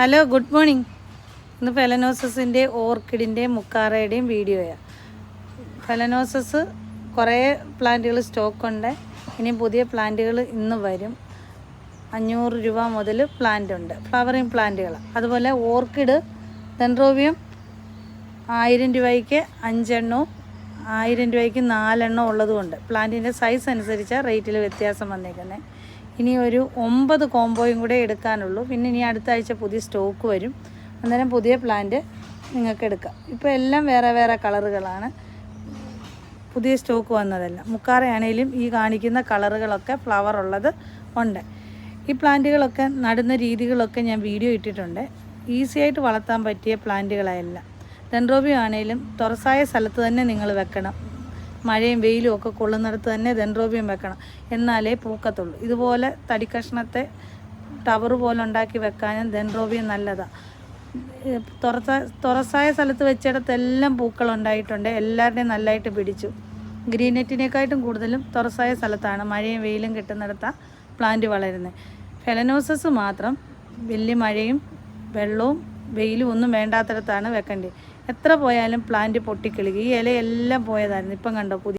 Hello good morning ഇന്ന് ഫെലനോസസിന്റെ ഓർക്കിഡിന്റെ മുക്കാറയുടെയും വീഡിയോയാണ് ഫെലനോസസ് കുറേ പ്ലാന്റുകൾ സ്റ്റോക്ക് ഉണ്ട്. ഇനി പുതിയ പ്ലാന്റുകൾ ഇന്ന് വരും. അഞ്ഞൂറ് രൂപ മുതൽ പ്ലാന്റ് ഉണ്ട്. ഫ്ലവറിങ് പ്ലാന്റുകൾ അതുപോലെ ഓർക്കിഡ് ഡെൻഡ്രോബിയം ആയിരം രൂപയ്ക്ക് അഞ്ചെണ്ണവും ആയിരം രൂപയ്ക്ക് നാലെണ്ണം ഉള്ളതുകൊണ്ട് പ്ലാന്റിന്റെ സൈസ് അനുസരിച്ചാണ് റേറ്റിൽ വ്യത്യാസം വന്നേക്കുന്നത് ഇനി ഒരു ഒമ്പത് കോംബോയും കൂടെ എടുക്കാനുള്ളൂ. പിന്നെ ഇനി അടുത്ത ആഴ്ച പുതിയ സ്റ്റോക്ക് വരും. അന്നേരം പുതിയ പ്ലാന്റ് നിങ്ങൾക്ക് എടുക്കാം. ഇപ്പോൾ എല്ലാം വേറെ വേറെ കളറുകളാണ്. പുതിയ സ്റ്റോക്ക് വന്നതല്ല. മുക്കാറയാണേലും ഈ കാണിക്കുന്ന കളറുകളൊക്കെ ഫ്ലവർ ഉള്ളത് ഉണ്ട്. ഈ പ്ലാന്റുകളൊക്കെ നടുന്ന രീതികളൊക്കെ ഞാൻ വീഡിയോ ഇട്ടിട്ടുണ്ട്. ഈസി ആയിട്ട് വളർത്താൻ പറ്റിയ പ്ലാന്റുകളെല്ലാം ദൻഡ്രോബിയം ആണേലും തുറസായ സ്ഥലത്ത് തന്നെ നിങ്ങൾ വെക്കണം. മഴയും വെയിലും ഒക്കെ കൊള്ളുന്നിടത്ത് തന്നെ ദൻഡ്രോബിയം വെക്കണം. എന്നാലേ പൂക്കത്തുള്ളൂ. ഇതുപോലെ തടിക്കഷ്ണത്തെ ടവർ പോലെ ഉണ്ടാക്കി വെക്കാനും ദൻഡ്രോബിയം നല്ലതാണ് തുറസ തുറസായ സ്ഥലത്ത് വെച്ചിടത്തെല്ലാം പൂക്കൾ ഉണ്ടായിട്ടുണ്ട്. എല്ലാവരുടെയും നല്ലതായിട്ട് പിടിച്ചു. ഗ്രീൻ നെറ്റിനേക്കാട്ടും കൂടുതലും തുറസായ സ്ഥലത്താണ് മഴയും വെയിലും കിട്ടുന്നിടത്താണ് പ്ലാന്റ് വളരുന്നത്. ഫെലനോസസ് മാത്രം വലിയ മഴയും വെള്ളവും വെയിലും ഒന്നും വേണ്ടാത്തടത്താണ് വെക്കേണ്ടത് എത്ര പോയാലും പ്ലാന്റ് പൊട്ടിക്കിളുകി ഈ ഇലയെല്ലാം പോയതായിരുന്നു. ഇപ്പം കണ്ടോ പുതിയ